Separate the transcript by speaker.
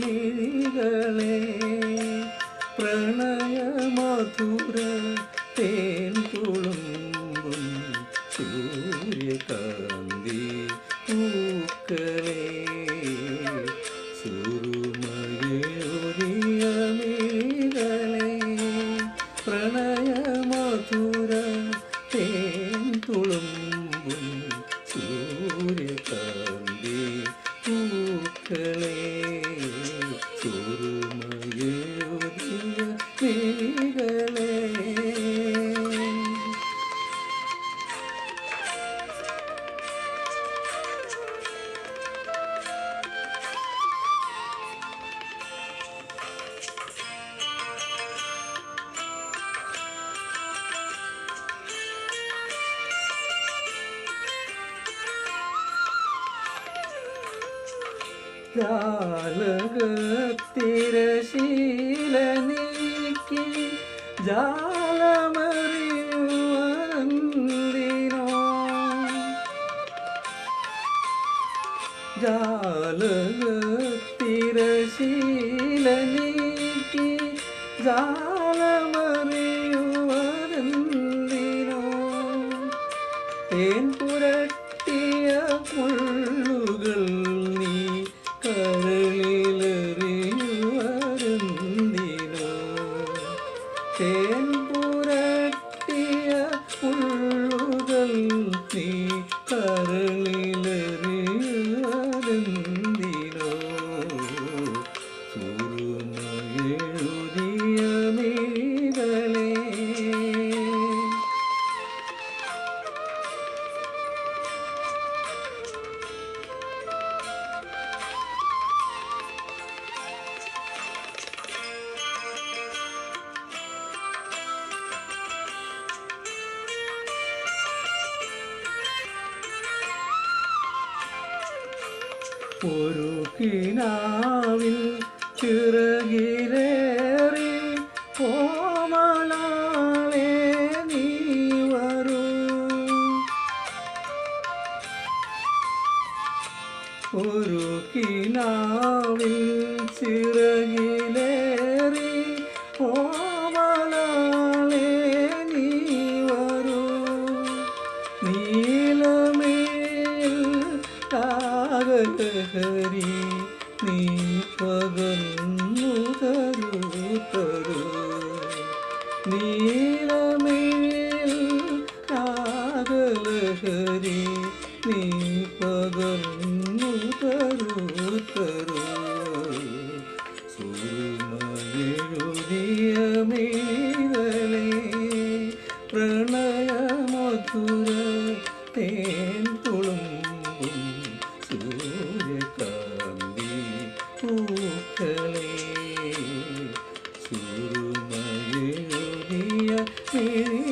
Speaker 1: മിഴികളെ പ്രണയമധുര തേൻ തുളുമ്പും സൂര്യകാന്തി ജാലകത്തിരശീല നീക്കി ജാലമറിയുവന്തിനോ. ജാലകത്തിരശീല നീക്കി ജാലമറിയുവന്തിനോ. തേൻ പുരട്ടിയ മുള്ളുകൾ ഒരു കിനാവിൽ ചിറകിലേറി നീ വരൂ. ഒരു കിനാവിൽ ചിറകിലേ സാഗരഹരി നീ പകന്നു തരൂ തരൂ നീളമേൽ നീ പകന്നു തരൂ തരൂ സുമയുതിയമേ பெருமையுடைய பெரிய